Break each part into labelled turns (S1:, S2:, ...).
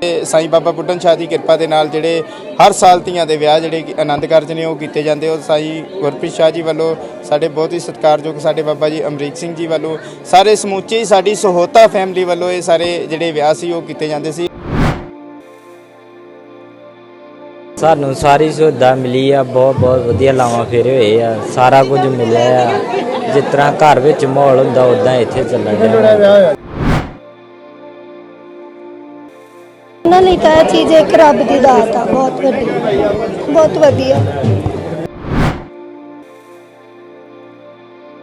S1: ਤੇ ਸਾਈਂ ਬਾਬਾ ਬੁੱਢਨ ਸ਼ਾਹ ਦੀ ਕਿਰਪਾ ਦੇ ਨਾਲ ਜਿਹੜੇ ਹਰ ਸਾਲ ਧੀਆਂ ਦੇ ਵਿਆਹ ਜਿਹੜੇ ਆਨੰਦ ਕਾਰਜ ਨੇ ਉਹ ਕੀਤੇ ਜਾਂਦੇ ਉਹ ਸਾਈਂ ਗੁਰਪ੍ਰੀਤ ਸ਼ਾਹ ਜੀ ਵੱਲੋਂ ਸਾਡੇ ਬਹੁਤ ਹੀ ਸਤਿਕਾਰਯੋਗ ਸਾਡੇ ਬਾਬਾ ਜੀ ਅਮਰੀਕ ਸਿੰਘ ਜੀ ਵੱਲੋਂ ਸਾਰੇ ਸਮੁੱਚੇ ਸਾਡੀ ਸਹੋਤਾ ਫੈਮਿਲੀ ਵੱਲੋਂ ਇਹ ਸਾਰੇ ਜਿਹੜੇ ਵਿਆਹ ਸੀ ਉਹ ਕੀਤੇ ਜਾਂਦੇ ਸੀ।
S2: ਸਾਨੂੰ ਸਾਰੀ ਸੁਵਿਧਾ ਮਿਲੀ ਆ, ਬਹੁਤ ਬਹੁਤ ਵਧੀਆ ਲਾਵਾਂ ਫੇਰੇ ਹੋਏ ਆ, ਸਾਰਾ ਕੁਝ ਮਿਲਿਆ ਆ। ਜਿਸ ਤਰ੍ਹਾਂ ਘਰ ਵਿੱਚ ਮਾਹੌਲ ਹੁੰਦਾ ਉਦਾਂ ਇੱਥੇ ਚੱਲਣ ਡਿਆ।
S3: ਉਹਨਾਂ ਇਹ ਚੀਜ਼ ਇੱਕ ਰੱਬ ਦੀ ਦਾਤ ਆ, ਬਹੁਤ ਵੱਡੀ। ਬਹੁਤ ਵਧੀਆ।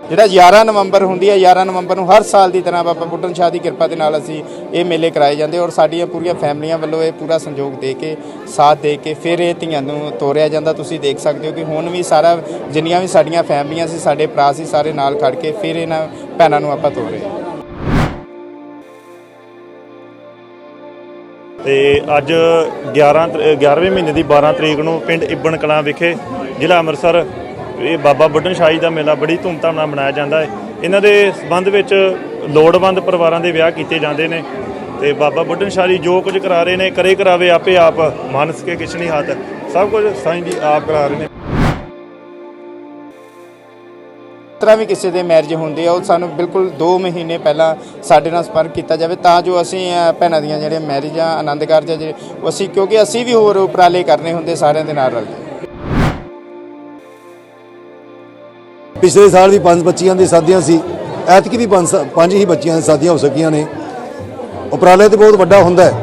S1: ਜਿਹੜਾ 11 ਨਵੰਬਰ ਹੁੰਦੀ ਹੈ 11 ਨਵੰਬਰ ਨੂੰ ਹਰ ਸਾਲ ਦੀ ਤਰ੍ਹਾਂ ਬਾਬਾ ਬੁੱਢਨ ਸ਼ਾਹ ਦੀ ਕਿਰਪਾ ਦੇ ਨਾਲ ਅਸੀਂ ਇਹ ਮੇਲੇ ਕਰਾਏ ਜਾਂਦੇ ਔਰ ਸਾਡੀਆਂ ਪੂਰੀਆਂ ਫੈਮਲੀਆਂ ਵੱਲੋਂ ਇਹ ਪੂਰਾ ਸੰਯੋਗ ਦੇ ਕੇ, ਸਾਥ ਦੇ ਕੇ ਫਿਰ ਇਹ ਧੀਆਂ ਨੂੰ ਤੋਰਿਆ ਜਾਂਦਾ। ਤੁਸੀਂ ਦੇਖ ਸਕਦੇ ਹੋ ਕਿ ਹੁਣ ਵੀ ਸਾਰਾ, ਜਿੰਨੀਆਂ ਵੀ ਸਾਡੀਆਂ ਫੈਮਲੀਆਂ ਸੀ, ਸਾਡੇ ਭਰਾ ਸੀ, ਸਾਰੇ ਨਾਲ ਖੜ ਕੇ ਫਿਰ ਇਹਨਾਂ ਭੈਣਾਂ ਨੂੰ ਆਪਾਂ ਤੋਰ
S4: ਤੇ ਅੱਜ 11 ਤਰ- 11ਵੇਂ ਮਹੀਨੇ ਦੀ 12 ਤਰੀਕ ਨੂੰ ਪਿੰਡ ਇਬਨ ਕਲਾਂ ਵਿਖੇ ਜ਼ਿਲ੍ਹਾ ਅੰਮ੍ਰਿਤਸਰ, ਇਹ ਬਾਬਾ ਬੁੱਢਨ ਸ਼ਾਹੀ ਦਾ ਮੇਲਾ ਬੜੀ ਧੂਮਧਾਮ ਨਾਲ ਮਨਾਇਆ ਜਾਂਦਾ ਹੈ। ਇਹਨਾਂ ਦੇ ਸਬੰਧ ਵਿੱਚ ਲੋੜਵੰਦ ਪਰਿਵਾਰਾਂ ਦੇ ਵਿਆਹ ਕੀਤੇ ਜਾਂਦੇ ਨੇ ਤੇ ਬਾਬਾ ਬੁੱਢਨ ਸ਼ਾਹ ਜੀ ਜੋ ਕੁਝ ਕਰਾ ਰਹੇ ਨੇ, ਕਰੇ ਕਰਾਵੇ ਆਪੇ ਆਪ, ਮਾਨਸ ਕੇ ਕਿਛ ਨਹੀਂ ਹੱਥ। ਸਭ ਕੁਝ ਸਾਈਂ ਜੀ ਆਪ ਕਰਾ ਰਹੇ ਨੇ।
S1: ਤਰ੍ਹਾਂ ਵੀ ਕਿਸੇ ਦੇ ਮੈਰਿਜ ਹੁੰਦੇ ਆ, ਉਹ ਸਾਨੂੰ ਬਿਲਕੁਲ 2 ਮਹੀਨੇ ਪਹਿਲਾਂ ਸਾਡੇ ਨਾਲ ਸੰਪਰਕ ਕੀਤਾ ਜਾਵੇ, ਤਾਂ ਜੋ ਅਸੀਂ ਭੈਣਾਂ ਦੀਆਂ ਜਿਹੜੀਆਂ ਮੈਰਿਜਾਂ ਆਨੰਦ ਕਾਰਜ ਆ, ਜਿਹੜੇ ਅਸੀਂ, ਕਿਉਂਕਿ ਅਸੀਂ ਵੀ ਹੋਰ ਉਪਰਾਲੇ ਕਰਨੇ ਹੁੰਦੇ ਸਾਰਿਆਂ ਦੇ ਨਾਲ ਰਲ ਕੇ।
S5: ਪਿਛਲੇ ਸਾਲ ਵੀ ਪੰਜ ਬੱਚੀਆਂ ਦੀ ਸ਼ਾਦੀਆਂ ਸੀ, ਐਤਕੀ ਵੀ ਪੰਜ ਪੰਜ ਹੀ ਬੱਚੀਆਂ ਦੀ ਸ਼ਾਦੀਆਂ ਹੋ ਸਕੀਆਂ ਨੇ। ਉਪਰਾਲੇ ਤੇ ਬਹੁਤ ਵੱਡਾ ਹੁੰਦਾ ਹੈ,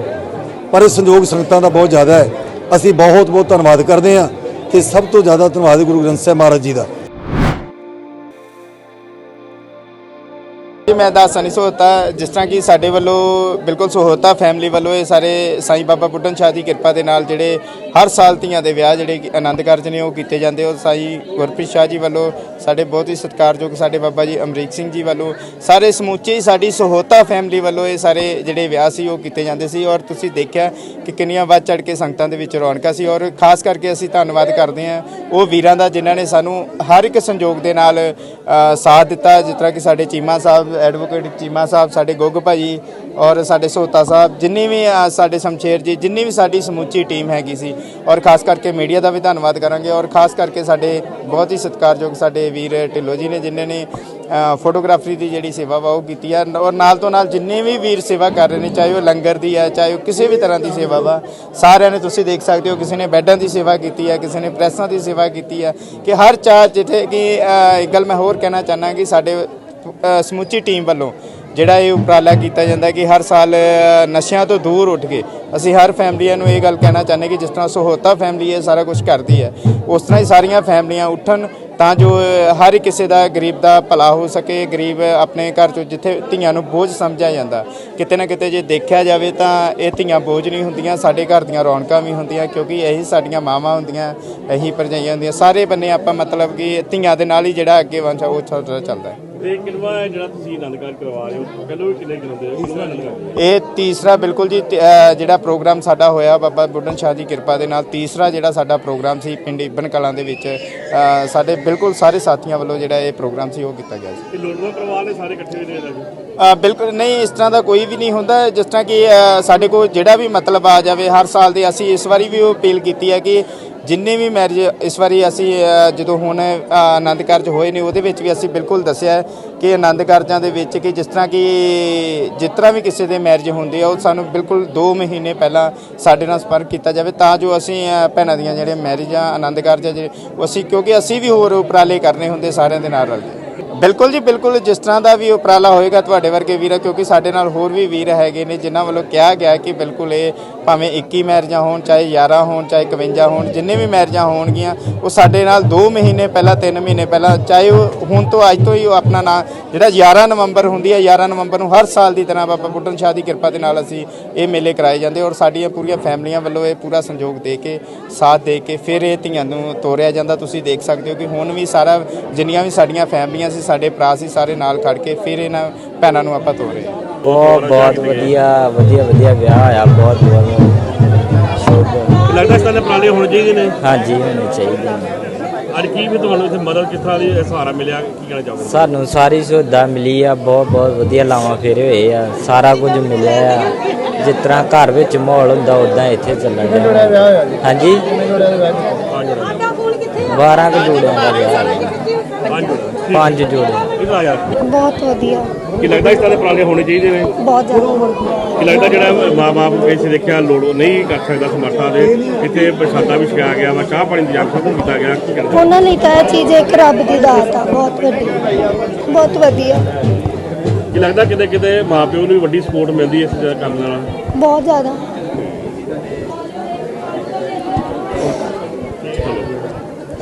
S5: ਪਰ ਸੰਯੋਗ ਸੰਗਤਾਂ ਦਾ ਬਹੁਤ ਜ਼ਿਆਦਾ ਹੈ। ਅਸੀਂ ਬਹੁਤ ਬਹੁਤ ਧੰਨਵਾਦ ਕਰਦੇ ਹਾਂ ਤੇ ਸਭ ਤੋਂ ਜ਼ਿਆਦਾ ਧੰਨਵਾਦ ਗੁਰੂ ਗ੍ਰੰਥ ਸਾਹਿਬ ਮਹਾਰਾਜ ਜੀ ਦਾ।
S1: ਜੀ ਮੈਂ ਦੱਸ ਨਹੀਂ ਸੋਤਾ ਜਿਸ ਤਰ੍ਹਾਂ ਕਿ ਸਾਡੇ ਵੱਲੋਂ ਬਿਲਕੁਲ ਸਹੋਤਾ ਫੈਮਿਲੀ ਵੱਲੋਂ ਇਹ ਸਾਰੇ ਸਾਈਂ ਬਾਬਾ ਬੁੱਢਨ ਸ਼ਾਹ ਦੀ ਕਿਰਪਾ ਦੇ ਨਾਲ ਜਿਹੜੇ ਹਰ ਸਾਲ ਧੀਆਂ ਦੇ ਵਿਆਹ ਜਿਹੜੇ ਆਨੰਦ ਕਾਰਜ ਨੇ, ਉਹ ਕੀਤੇ ਜਾਂਦੇ ਉਹ ਸਾਈਂ ਗੁਰਪ੍ਰੀਤ ਸ਼ਾਹ ਜੀ ਵੱਲੋਂ ਸਾਡੇ ਬਹੁਤ ਹੀ ਸਤਿਕਾਰਯੋਗ ਸਾਡੇ ਬਾਬਾ ਜੀ ਅਮਰੀਕ ਸਿੰਘ ਜੀ ਵੱਲੋਂ ਸਾਰੇ ਸਮੁੱਚੇ ਸਾਡੀ ਸਹੋਤਾ ਫੈਮਿਲੀ ਵੱਲੋਂ ਇਹ ਸਾਰੇ ਜਿਹੜੇ ਵਿਆਹ ਸੀ, ਉਹ ਕੀਤੇ ਜਾਂਦੇ ਸੀ। ਔਰ ਤੁਸੀਂ ਦੇਖਿਆ ਕਿ ਕਿੰਨੀਆਂ ਵੱਧ ਚੜ ਕੇ ਸੰਗਤਾਂ ਦੇ ਵਿੱਚ ਰੌਣਕਾਂ ਸੀ। ਔਰ ਖਾਸ ਕਰਕੇ ਅਸੀਂ ਧੰਨਵਾਦ ਕਰਦੇ ਹਾਂ ਉਹ ਵੀਰਾਂ ਦਾ, ਜਿਨ੍ਹਾਂ ਨੇ ਸਾਨੂੰ ਹਰ ਇੱਕ ਸੰਯੋਗ ਦੇ ਨਾਲ ਸਾਥ ਦਿੱਤਾ। ਜਿਸ ਤਰ੍ਹਾਂ ਕਿ ਸਾਡੇ ਚੀਮਾ ਸਾਹਿਬ ਐਡਵੋਕੇਟ ਚੀਮਾ ਸਾਹਿਬ, ਸਾਡੇ ਗੁੱਗ ਭਾਜੀ ਔਰ ਸਾਡੇ ਸੋਤਾ ਸਾਹਿਬ, ਜਿੰਨੀ ਵੀ ਸਾਡੇ ਸ਼ਮਸ਼ੇਰ ਜੀ, ਜਿੰਨੀ ਵੀ ਸਾਡੀ ਸਮੁੱਚੀ ਟੀਮ ਹੈਗੀ ਸੀ ਔਰ ਖਾਸ ਕਰਕੇ ਮੀਡੀਆ ਦਾ ਵੀ ਧੰਨਵਾਦ ਕਰਾਂਗੇ ਔਰ ਖਾਸ ਕਰਕੇ ਸਾਡੇ ਬਹੁਤ ਹੀ ਸਤਿਕਾਰਯੋਗ ਸਾਡੇ ਵੀਰ ਢਿੱਲੋਂ ਜੀ ਨੇ, ਜਿਨ੍ਹਾਂ ਨੇ ਫੋਟੋਗ੍ਰਾਫਰੀ ਦੀ ਜਿਹੜੀ ਸੇਵਾ ਵਾ ਉਹ ਕੀਤੀ ਆ ਔਰ ਨਾਲ ਤੋਂ ਨਾਲ ਜਿੰਨੇ ਵੀ ਵੀਰ ਸੇਵਾ ਕਰ ਰਹੇ ਨੇ, ਚਾਹੇ ਉਹ ਲੰਗਰ ਦੀ ਆ, ਚਾਹੇ ਉਹ ਕਿਸੇ ਵੀ ਤਰ੍ਹਾਂ ਦੀ ਸੇਵਾ ਵਾ, ਸਾਰਿਆਂ ਨੇ ਤੁਸੀਂ ਦੇਖ ਸਕਦੇ ਹੋ ਕਿਸੇ ਨੇ ਬੈੱਡਾਂ ਦੀ ਸੇਵਾ ਕੀਤੀ ਹੈ ਕਿਸੇ ਨੇ ਪ੍ਰੈਸਾਂ ਦੀ ਸੇਵਾ ਕੀਤੀ ਹੈ ਕਿ ਹਰ ਚਾਹ ਜਿੱਥੇ ਕਿ ਇੱਕ ਗੱਲ ਮੈਂ ਹੋਰ ਕਹਿਣਾ ਚਾਹਨਾ ਕਿ ਸਾਡੇ ਸਮੁੱਚੀ ਟੀਮ ਵੱਲੋਂ ਜਿਹੜਾ ਇਹ ਉਪਰਾਲਾ ਕੀਤਾ ਜਾਂਦਾ ਕਿ ਹਰ ਸਾਲ ਨਸ਼ਿਆਂ ਤੋਂ ਦੂਰ ਉੱਠ ਕੇ ਅਸੀਂ ਹਰ ਫੈਮਲੀਆਂ ਨੂੰ ਇਹ ਗੱਲ ਕਹਿਣਾ ਚਾਹੁੰਦੇ ਕਿ ਜਿਸ ਤਰ੍ਹਾਂ ਸਹੋਤਾ ਫੈਮਲੀ ਇਹ ਸਾਰਾ ਕੁਝ ਕਰਦੀ ਹੈ, ਉਸ ਤਰ੍ਹਾਂ ਹੀ ਸਾਰੀਆਂ ਫੈਮਲੀਆਂ ਉੱਠਣ ਤਾਂ ਜੋ ਹਰ ਕਿਸੇ ਦਾ ਗਰੀਬ ਦਾ ਭਲਾ ਹੋ ਸਕੇ, ਗਰੀਬ ਆਪਣੇ ਘਰ ਚੋਂ ਜਿੱਥੇ ਧੀਆਂ ਨੂੰ ਬੋਝ ਸਮਝਿਆ ਜਾਂਦਾ, ਕਿਤੇ ਨਾ ਕਿਤੇ ਜੇ ਦੇਖਿਆ ਜਾਵੇ ਤਾਂ ਇਹ ਧੀਆਂ ਬੋਝ ਨਹੀਂ ਹੁੰਦੀਆਂ, ਸਾਡੇ ਘਰ ਦੀਆਂ ਰੌਣਕਾਂ ਵੀ ਹੁੰਦੀਆਂ, ਕਿਉਂਕਿ ਇਹੀ ਸਾਡੀਆਂ ਮਾਵਾਂ ਹੁੰਦੀਆਂ, ਇਹੀ ਭਰਜਾਈਆਂ ਹੁੰਦੀਆਂ, ਸਾਰੇ ਬੰਨੇ ਆਪਾਂ ਮਤਲਬ ਕਿ ਧੀਆਂ ਦੇ ਨਾਲ ਹੀ ਜਿਹੜਾ ਅੱਗੇ ਵੰਸ਼ ਆ ਉਹ ਚੱਲਦਾ ਚੱਲਦਾ ਹੈ।
S6: ਇਹ ਕਿੰਨਵਾ ਹੈ ਜਿਹੜਾ ਤੁਸੀਂ ਆਨੰਦ ਕਾਰਜ ਕਰਵਾ ਰਹੇ ਹੋ? ਕਹਿੰਦੇ ਵੀ ਕਿੰਨੇ ਦਿਨ ਦੇ ਕਿੰਨਵਾ ਆਨੰਦ ਕਾਰਜ
S1: ਇਹ ਤੀਸਰਾ ਬਿਲਕੁਲ ਜੀ ਤ- ਜਿਹੜਾ ਪ੍ਰੋਗਰਾਮ ਸਾਡਾ ਹੋਇਆ ਬਾਬਾ ਬੁੱਢਨ ਸ਼ਾਹ ਦੀ ਕਿਰਪਾ ਦੇ ਨਾਲ ਤੀਸਰਾ ਜਿਹੜਾ ਸਾਡਾ ਪ੍ਰੋਗਰਾਮ ਸੀ ਪਿੰਡ ਇਬਨ ਕਲਾਂ ਦੇ ਵਿੱਚ ਸਾਡੇ ਬਿਲਕੁਲ ਸਾਰੇ ਸਾਥੀਆਂ ਵੱਲੋਂ ਜਿਹੜਾ ਇਹ ਪ੍ਰੋਗਰਾਮ ਸੀ ਉਹ ਕੀਤਾ ਗਿਆ ਸੀ।
S6: ਇਹ ਲੋੜਵੰਦ ਪਰਿਵਾਰ ਨੇ ਸਾਰੇ ਇਕੱਠੇ ਹੋਏ ਨੇ ਜੀ
S1: ਅ, ਬਿਲਕੁਲ ਨਹੀਂ ਇਸ ਤਰ੍ਹਾਂ ਦਾ ਕੋਈ ਵੀ ਨਹੀਂ ਹੁੰਦਾ ਜਿਸ ਤਰ੍ਹਾਂ ਕਿ ਅ, ਸਾਡੇ ਕੋਲ ਜਿਹੜਾ ਵੀ ਮਤਲਬ ਆ ਜਾਵੇ ਹਰ ਸਾਲ ਦੇ ਅਸੀਂ ਇਸ ਵਾਰੀ ਵੀ ਉਹ ਅਪੀਲ ਕੀਤੀ ਹੈ ਕਿ ਜਿੰਨੇ ਵੀ ਮੈਰਿਜ ਇਸ ਵਾਰੀ ਅਸੀਂ ਜਦੋਂ ਹੁਣ ਆਨੰਦ ਕਾਰਜ ਹੋਏ ਨੇ, ਉਹਦੇ ਵਿੱਚ ਵੀ ਅਸੀਂ ਬਿਲਕੁਲ ਦੱਸਿਆ ਕਿ ਆਨੰਦ ਕਾਰਜਾਂ ਦੇ ਵਿੱਚ ਕਿ ਜਿਸ ਤਰ੍ਹਾਂ ਕਿ ਜਿਸ ਤਰ੍ਹਾਂ ਵੀ ਕਿਸੇ ਦੇ ਮੈਰਿਜ ਹੁੰਦੇ ਆ, ਉਹ ਸਾਨੂੰ ਬਿਲਕੁਲ 2 ਮਹੀਨੇ ਪਹਿਲਾਂ ਸਾਡੇ ਨਾਲ ਸੰਪਰਕ ਕੀਤਾ ਜਾਵੇ, ਤਾਂ ਜੋ ਅਸੀਂ ਭੈਣਾਂ ਦੀਆਂ ਜਿਹੜੀਆਂ ਮੈਰਿਜਾਂ ਆਨੰਦ ਕਾਰਜ ਆ, ਜਿਹੜੇ, ਉਹ ਅਸੀਂ, ਕਿਉਂਕਿ ਅਸੀਂ ਵੀ ਹੋਰ ਉਪਰਾਲੇ ਕਰਨੇ ਹੁੰਦੇ ਸਾਰਿਆਂ ਦੇ ਨਾਲ ਰਲ ਕੇ। ਬਿਲਕੁਲ ਜੀ, ਬਿਲਕੁਲ। ਜਿਸ ਤਰ੍ਹਾਂ ਦਾ ਵੀ ਉਪਰਾਲਾ ਹੋਏਗਾ ਤੁਹਾਡੇ ਵਰਗੇ ਵੀਰ, ਕਿਉਂਕਿ ਸਾਡੇ ਨਾਲ ਹੋਰ ਵੀ ਵੀਰ ਹੈਗੇ ਨੇ, ਜਿਨ੍ਹਾਂ ਵੱਲੋਂ ਕਿਹਾ ਗਿਆ ਕਿ ਬਿਲਕੁਲ ਇਹ ਭਾਵੇਂ 21 ਮੈਰਿਜਾਂ ਹੋਣ, ਚਾਹੇ 11 ਹੋਣ, ਚਾਹੇ 51 ਹੋਣ, ਜਿੰਨੇ ਵੀ ਮੈਰਿਜਾਂ ਹੋਣਗੀਆਂ, ਉਹ ਸਾਡੇ ਨਾਲ 2 ਮਹੀਨੇ ਪਹਿਲਾਂ 3 ਮਹੀਨੇ ਪਹਿਲਾਂ, ਚਾਹੇ ਉਹ ਹੁਣ ਤੋਂ ਅੱਜ ਤੋਂ ਹੀ ਉਹ ਆਪਣਾ ਨਾਂ, ਜਿਹੜਾ 11 ਨਵੰਬਰ ਹੁੰਦੀ ਹੈ 11 ਨਵੰਬਰ ਨੂੰ ਹਰ ਸਾਲ ਦੀ ਤਰ੍ਹਾਂ ਬਾਬਾ ਬੁੱਢਨ ਸ਼ਾਹ ਦੀ ਕਿਰਪਾ ਦੇ ਨਾਲ ਅਸੀਂ ਇਹ ਮੇਲੇ ਕਰਾਏ ਜਾਂਦੇ ਔਰ ਸਾਡੀਆਂ ਪੂਰੀਆਂ ਫੈਮਲੀਆਂ ਵੱਲੋਂ ਇਹ ਪੂਰਾ ਸੰਯੋਗ ਦੇ ਕੇ, ਸਾਥ ਦੇ ਕੇ, ਫਿਰ ਇਹ ਧੀਆਂ ਨੂੰ ਤੋਰਿਆ ਜਾਂਦਾ। ਤੁਸੀਂ ਦੇਖ ਸਕਦੇ ਹੋ ਕਿ ਹੁਣ ਵੀ ਸਾਰਾ, ਜਿੰਨੀਆਂ ਵੀ ਸਾਡੀਆਂ ਫੈਮਲੀਆਂ ਸੀ ਸਾਡੇ ਭਰਾ ਸੀ ਸਾਰੇ ਨਾਲ ਖੜ ਕੇ ਫਿਰ ਇਹਨਾਂ ਭੈਣਾਂ ਨੂੰ ਆਪਾਂ ਤੋਰੇ।
S2: ਬਹੁਤ ਬਹੁਤ ਵਧੀਆ ਵਧੀਆ ਵਧੀਆ ਵਿਆਹ ਹੋਇਆ ਬਹੁਤ ਬਹੁਤ। ਸ਼ੁਭ
S6: ਲੱਗਦਾ ਇਸ ਤਰ੍ਹਾਂ ਦੇ ਪ੍ਰਾਲੇ ਹੋਣੇ ਚਾਹੀਦੇ ਨੇ।
S2: ਹਾਂਜੀ ਹੋਣੇ ਚਾਹੀਦੇ ਨੇ।
S6: ਅੱਜ ਕੀ ਵੀ ਤੁਹਾਨੂੰ ਇੱਥੇ ਮਦਦ ਕਿਸ ਤਰ੍ਹਾਂ ਦੀ ਸਹਾਰਾ ਮਿਲਿਆ ਕੀ ਕਹਿਣਾ ਚਾਹੋਗੇ?
S2: ਸਾਨੂੰ ਸਾਰੀ ਸੁਵਿਧਾ ਮਿਲੀ ਆ ਬਹੁਤ ਬਹੁਤ ਵਧੀਆ ਲਾਵਾਂ ਫੇਰੇ ਹੋਏ ਆ ਸਾਰਾ ਕੁਝ ਮਿਲਿਆ ਆ। ਜਿਸ ਤਰ੍ਹਾਂ ਘਰ ਵਿੱਚ ਮਾਹੌਲ ਹੁੰਦਾ ਉਦਾਂ ਇੱਥੇ ਚੱਲਣ ਡਿਆ। ਹਾਂਜੀ। 12 ਕੁ ਜੋੜਿਆਂ ਦਾ ਵਿਆਹ।
S6: ਪੰਜ
S2: ਜੋੜੇ।
S3: ਬਹੁਤ ਵਧੀਆ।
S6: ਕੀ ਲੱਗਦਾ ਇਸ ਤਰ੍ਹਾਂ ਦੇ ਉਪਰਾਲੇ ਹੋਣੇ ਚਾਹੀਦੇ ਨੇ?
S3: ਬਹੁਤ ਜ਼ਿਆਦਾ
S6: ਕੀ ਲੱਗਦਾ ਜਿਹੜਾ ਮਾਂ-ਬਾਪ ਵਿੱਚ ਦੇਖਿਆ ਲੋੜ ਨਹੀਂ ਕਰ ਸਕਦਾ ਸਮਰਥਾ ਦੇ ਇੱਥੇ ਪ੍ਰਸ਼ਾਦਾ ਵੀ ਛਕਾਇਆ ਗਿਆ ਵਾ ਚਾਹ ਪਾਣੀ ਦਾ ਇੰਤਜ਼ਾਮ ਸਭ ਕੁਛ ਕੀਤਾ ਗਿਆ ਕੀ ਕਹਿੰਦੇ
S3: ਉਹਨਾਂ ਲਈ ਤਾਂ ਇਹ ਚੀਜ਼ ਇੱਕ ਰੱਬ ਦੀ ਦਾਤ ਆ ਬਹੁਤ ਵੱਡੀ। ਬਹੁਤ ਵਧੀਆ।
S6: ਕੀ ਲੱਗਦਾ ਕਿਤੇ ਕਿਤੇ ਮਾਪਿਓ ਨੂੰ ਵੀ ਵੱਡੀ ਸਪੋਰਟ ਮਿਲਦੀ ਹੈ ਇਸ ਕੰਮ ਨਾਲ?
S3: ਬਹੁਤ ਜ਼ਿਆਦਾ।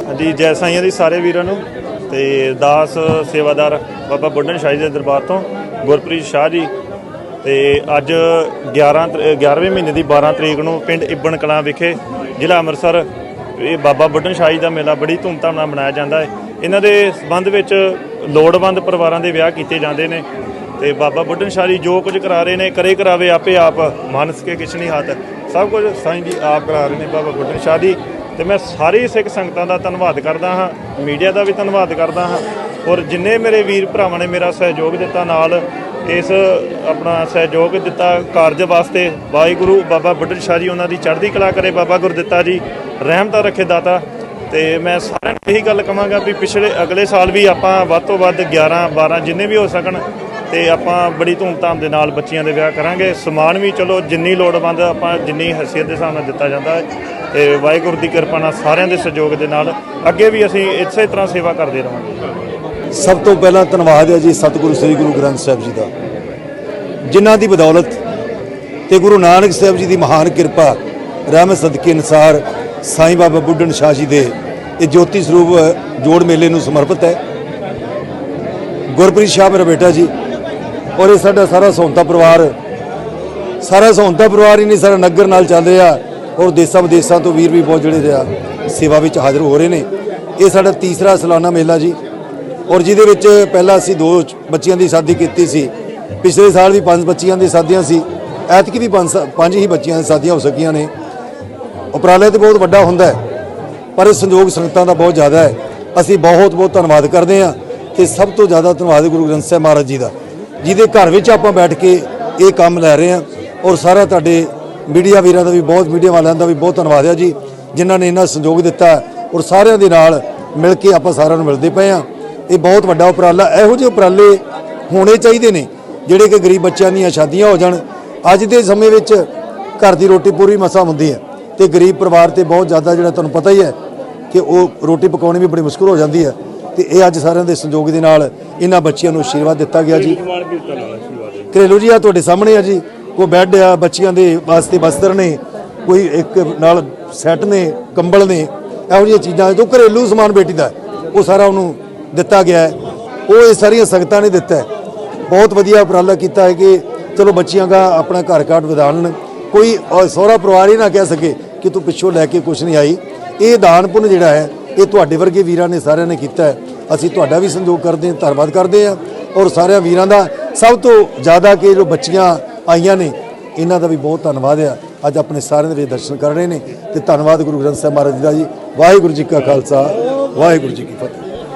S4: ਹਾਂਜੀ ਜੈ ਸਾਈਆਂ ਦੀ ਸਾਰੇ ਵੀਰਾਂ ਨੂੰ। ਤੇ ਦਾਸ ਸੇਵਾਦਾਰ ਬਾਬਾ ਬੁੱਢਣ ਸ਼ਾਹ ਜੀ ਦੇ ਦਰਬਾਰ ਤੋਂ ਗੁਰਪ੍ਰੀਤ ਸ਼ਾਹ ਜੀ ਤੇ ਅੱਜ 11 ਤਰ- 11ਵੇਂ ਮਹੀਨੇ ਦੀ 12 ਤਰੀਕ ਨੂੰ ਪਿੰਡ ਇਬਨ ਕਲਾਂ ਵਿਖੇ ਜ਼ਿਲ੍ਹਾ ਅੰਮ੍ਰਿਤਸਰ ਇਹ ਬਾਬਾ ਬੁੱਢਣ ਸ਼ਾਹ ਜੀ ਦਾ ਮੇਲਾ ਬੜੀ ਧੂਮਧਾਮ ਨਾਲ ਮਨਾਇਆ ਜਾਂਦਾ ਹੈ। ਇਹਨਾਂ ਦੇ ਸਬੰਧ ਵਿੱਚ ਲੋੜਵੰਦ ਪਰਿਵਾਰਾਂ ਦੇ ਵਿਆਹ ਕੀਤੇ ਜਾਂਦੇ ਨੇ ਤੇ ਬਾਬਾ ਬੁੱਢਣ ਸ਼ਾਹ ਜੀ ਜੋ ਕੁਝ ਕਰਾ ਰਹੇ ਨੇ, ਕਰੇ ਕਰਾਵੇ ਆਪੇ ਆਪ, ਮਾਨਸ ਕੇ ਕਿਛ ਨਹੀਂ ਹੱਥ। ਸਭ ਕੁਝ ਸਾਈਂ ਜੀ ਆਪ ਕਰਾ ਰਹੇ ਨੇ ਬਾਬਾ ਬੁੱਢਣ ਸ਼ਾਹ ਜੀ। ਤੇ ਮੈਂ ਸਾਰੀ ਸਿੱਖ ਸੰਗਤਾਂ ਦਾ ਧੰਨਵਾਦ ਕਰਦਾ ਹਾਂ, ਮੀਡੀਆ ਦਾ ਵੀ ਧੰਨਵਾਦ ਕਰਦਾ ਹਾਂ ਔਰ ਜਿੰਨੇ ਮੇਰੇ ਵੀਰ ਭਰਾਵਾਂ ਨੇ ਮੇਰਾ ਸਹਿਯੋਗ ਦਿੱਤਾ ਨਾਲ ਇਸ ਆਪਣਾ ਸਹਿਯੋਗ ਦਿੱਤਾ ਕਾਰਜ ਵਾਸਤੇ, ਵਾਹਿਗੁਰੂ ਬਾਬਾ ਬੁੱਢਨ ਸ਼ਾਹ ਜੀ ਉਹਨਾਂ ਦੀ ਚੜ੍ਹਦੀ ਕਲਾ ਕਰੇ ਬਾਬਾ ਗੁਰਦਿੱਤਾ ਜੀ, ਰਹਿਮਤਾ ਰੱਖੇ ਦਾਤਾ। ਤੇ ਮੈਂ ਸਾਰਿਆਂ ਨੂੰ ਇਹੀ ਗੱਲ ਕਹਾਂਗਾ ਵੀ ਪਿਛਲੇ ਅਗਲੇ ਸਾਲ ਵੀ ਆਪਾਂ ਵੱਧ ਤੋਂ ਵੱਧ 11 12 ਜਿੰਨੇ ਵੀ ਹੋ ਸਕਣ ਤੇ ਆਪਾਂ ਬੜੀ ਧੂਮਧਾਮ ਦੇ ਨਾਲ ਬੱਚੀਆਂ ਦੇ ਵਿਆਹ ਕਰਾਂਗੇ। ਸਮਾਨ ਵੀ ਚਲੋ ਜਿੰਨੀ ਲੋੜਵੰਦ ਆਪਾਂ ਜਿੰਨੀ ਹਸੀਅਤ ਦੇ ਹਿਸਾਬ ਨਾਲ ਦਿੱਤਾ ਜਾਂਦਾ ਹੈ। ਤੇ ਵਾਹਿਗੁਰੂ ਦੀ ਕਿਰਪਾ ਨਾਲ ਸਾਰਿਆਂ ਦੇ ਸਹਿਯੋਗ ਦੇ ਨਾਲ ਅੱਗੇ ਵੀ ਅਸੀਂ ਇਸੇ ਤਰ੍ਹਾਂ ਸੇਵਾ ਕਰਦੇ ਰਹਾਂਗੇ
S5: ਸਭ ਤੋਂ ਪਹਿਲਾਂ ਧੰਨਵਾਦ ਹੈ ਜੀ ਸਤਿਗੁਰੂ ਸ੍ਰੀ ਗੁਰੂ ਗ੍ਰੰਥ ਸਾਹਿਬ ਜੀ ਦਾ। ਜਿਨ੍ਹਾਂ ਦੀ ਬਦੌਲਤ ਤੇ ਗੁਰੂ ਨਾਨਕ ਸਾਹਿਬ ਜੀ ਦੀ ਮਹਾਨ ਕਿਰਪਾ, ਰਹਿਮਤ ਸਦਕੇ ਅਨਸਾਰ ਸਾਈਂ ਬਾਬਾ ਬੁੱਢਣ ਸ਼ਾਹ ਜੀ ਦੇ ਇਹ ਜੋਤੀ ਸਰੂਪ ਜੋੜ ਮੇਲੇ ਨੂੰ ਸਮਰਪਿਤ ਹੈ। ਗੁਰਪ੍ਰੀਤ ਸ਼ਾਹ ਮੇਰਾ ਬੇਟਾ ਜੀ ਔਰ ਇਹ ਸਾਡਾ ਸਾਰਾ ਸੌਂਤਾ ਪਰਿਵਾਰ, ਸਾਰਾ ਸੌਂਤਾ ਪਰਿਵਾਰ ਹੀ ਨਹੀਂ, ਸਾਰਾ ਨਗਰ ਨਾਲ ਚੱਲ ਰਿਹਾ। ਔਰ ਦੇਸਾਂ ਵਿਦੇਸਾਂ ਤੋਂ ਵੀਰ ਵੀ ਬਹੁਤ ਜਿਹੜੇ ਆ, ਸੇਵਾ ਵਿੱਚ ਹਾਜ਼ਰ ਹੋ ਰਹੇ ਨੇ। ਇਹ ਸਾਡਾ ਤੀਸਰਾ ਸਾਲਾਨਾ ਮੇਲਾ ਜੀ। ਔਰ ਜਿਹਦੇ ਵਿੱਚ ਪਹਿਲਾਂ ਅਸੀਂ ਦੋ ਚ- ਬੱਚੀਆਂ ਦੀ ਸ਼ਾਦੀ ਕੀਤੀ ਸੀ। ਪਿਛਲੇ ਸਾਲ ਵੀ ਪੰਜ ਬੱਚੀਆਂ ਦੀ ਸ਼ਾਦੀਆਂ ਸੀ। ਐਤਕੀ ਵੀ ਪੰਜ ਸਾ- ਪੰਜ ਹੀ ਬੱਚੀਆਂ ਦੀ ਸ਼ਾਦੀਆਂ ਹੋ ਸਕੀਆਂ ਨੇ। ਉਪਰਾਲੇ ਤੇ ਬਹੁਤ ਵੱਡਾ ਹੁੰਦਾ ਹੈ, ਪਰ ਇਹ ਸੰਯੋਗ ਸੰਗਤਾਂ ਦਾ ਬਹੁਤ ਜ਼ਿਆਦਾ ਹੈ। ਅਸੀਂ ਬਹੁਤ ਬਹੁਤ ਧੰਨਵਾਦ ਕਰਦੇ ਹਾਂ ਤੇ ਸਭ ਤੋਂ ਜ਼ਿਆਦਾ ਧੰਨਵਾਦ ਗੁਰੂ ਗ੍ਰੰਥ ਸਾਹਿਬ ਮਹਾਰਾਜ ਜੀ ਦਾ, ਜਿਹਦੇ ਘਰ ਵਿੱਚ ਆਪਾਂ ਬੈਠ ਕੇ ਇਹ ਕੰਮ ਲੈ ਰਹੇ ਹਾਂ। ਔਰ ਸਾਰਾ ਤੁਹਾਡੇ ਮੀਡੀਆ ਵੀਰਾਂ ਦਾ ਵੀ ਬਹੁਤ ਮੀਡੀਆ ਵਾਲਿਆਂ ਦਾ ਵੀ ਬਹੁਤ ਧੰਨਵਾਦ ਹੈ ਜੀ ਜਿਨ੍ਹਾਂ ਨੇ ਇੰਨਾ ਸੰਯੋਗ ਦਿੱਤਾ ਔਰ ਸਾਰਿਆਂ ਦੇ ਨਾਲ ਮਿਲ ਕੇ ਆਪਾਂ ਸਾਰਿਆਂ ਨੂੰ ਮਿਲਦੇ ਪਏ ਹਾਂ ਇਹ ਬਹੁਤ ਵੱਡਾ ਉਪਰਾਲਾ ਇਹੋ ਜਿਹੇ ਉਪਰਾਲੇ ਹੋਣੇ ਚਾਹੀਦੇ ਨੇ ਜਿਹੜੇ ਕਿ ਗਰੀਬ ਬੱਚਿਆਂ ਦੀਆਂ ਸ਼ਾਦੀਆਂ ਹੋ ਜਾਣ। ਅੱਜ ਦੇ ਸਮੇਂ ਵਿੱਚ ਘਰ ਦੀ ਰੋਟੀ ਪੂਰੀ ਮਸਾ ਹੁੰਦੀ ਹੈ ਤੇ ਗਰੀਬ ਪਰਿਵਾਰ ਤੇ ਬਹੁਤ ਜ਼ਿਆਦਾ ਜਿਹੜਾ ਤੁਹਾਨੂੰ ਪਤਾ ਹੀ ਹੈ ਕਿ ਉਹ ਰੋਟੀ ਪਕਾਉਣੀ ਵੀ ਬੜੀ ਮੁਸ਼ਕਲ ਹੋ ਜਾਂਦੀ ਹੈ ਤੇ ਇਹ ਅੱਜ ਸਾਰਿਆਂ ਦੇ ਸੰਯੋਗ ਦੇ ਨਾਲ ਇਹਨਾਂ ਬੱਚਿਆਂ ਨੂੰ ਆਸ਼ੀਰਵਾਦ ਦਿੱਤਾ ਗਿਆ ਜੀ। ਘਰੇਲੂ ਜੀ ਆ ਤੁਹਾਡੇ ਸਾਹਮਣੇ ਆ ਜੀ। ਕੋਈ ਬੈੱਡ ਆ, ਬੱਚਿਆਂ ਦੇ ਵਾਸਤੇ ਬਸਤਰ ਨੇ, ਕੋਈ ਇੱਕ ਨਾਲ ਸੈੱਟ ਨੇ, ਕੰਬਲ ਨੇ, ਇਹੋ ਜਿਹੀਆਂ ਚੀਜ਼ਾਂ ਜੋ ਘਰੇਲੂ ਸਮਾਨ ਬੇਟੀ ਦਾ, ਉਹ ਸਾਰਾ ਉਹਨੂੰ ਦਿੱਤਾ ਗਿਆ ਹੈ। ਉਹ ਇਹ ਸਾਰੀਆਂ ਸੰਗਤਾਂ ਨੇ ਦਿੱਤਾ ਬਹੁਤ ਵਧੀਆ ਉਪਰਾਲਾ ਕੀਤਾ ਹੈ ਕਿ ਚਲੋ ਬੱਚੀਆਂ ਦਾ ਆਪਣਾ ਘਰ ਘਾਟ ਵਧਾਉਣ। ਕੋਈ ਸਹੁਰਾ ਪਰਿਵਾਰ ਹੀ ਨਾ ਕਹਿ ਸਕੇ ਕਿ ਤੂੰ ਪਿੱਛੋਂ ਲੈ ਕੇ ਕੁਝ ਨਹੀਂ ਆਈ। ਇਹ ਦਾਨ ਪੁੰਨ ਜਿਹੜਾ ਹੈ, ਇਹ ਤੁਹਾਡੇ ਵਰਗੇ ਵੀਰਾਂ ਨੇ ਸਾਰਿਆਂ ਨੇ ਕੀਤਾ ਹੈ। ਅਸੀਂ ਤੁਹਾਡਾ ਵੀ ਸੰਯੋਗ ਕਰਦੇ ਹਾਂ, ਧੰਨਵਾਦ ਕਰਦੇ ਹਾਂ। ਔਰ ਸਾਰਿਆਂ ਵੀਰਾਂ ਦਾ ਸਭ ਤੋਂ ਜ਼ਿਆਦਾ ਕਿ ਜੋ ਬੱਚੀਆਂ ਆਈਆਂ ਨੇ। ਇਹਨਾਂ ਦਾ ਵੀ ਬਹੁਤ ਧੰਨਵਾਦ ਆ। ਅੱਜ ਆਪਣੇ ਸਾਰਿਆਂ ਦੇ ਦਰਸ਼ਨ ਕਰ ਰਹੇ ਨੇ। ਤੇ ਧੰਨਵਾਦ ਗੁਰੂ ਗ੍ਰੰਥ ਸਾਹਿਬ ਮਹਾਰਾਜ ਜੀ ਦਾ ਜੀ। ਵਾਹਿਗੁਰੂ ਜੀ ਕਾ ਖਾਲਸਾ। ਵਾਹਿਗੁਰੂ ਜੀ ਕੀ ਫਤਿਹ।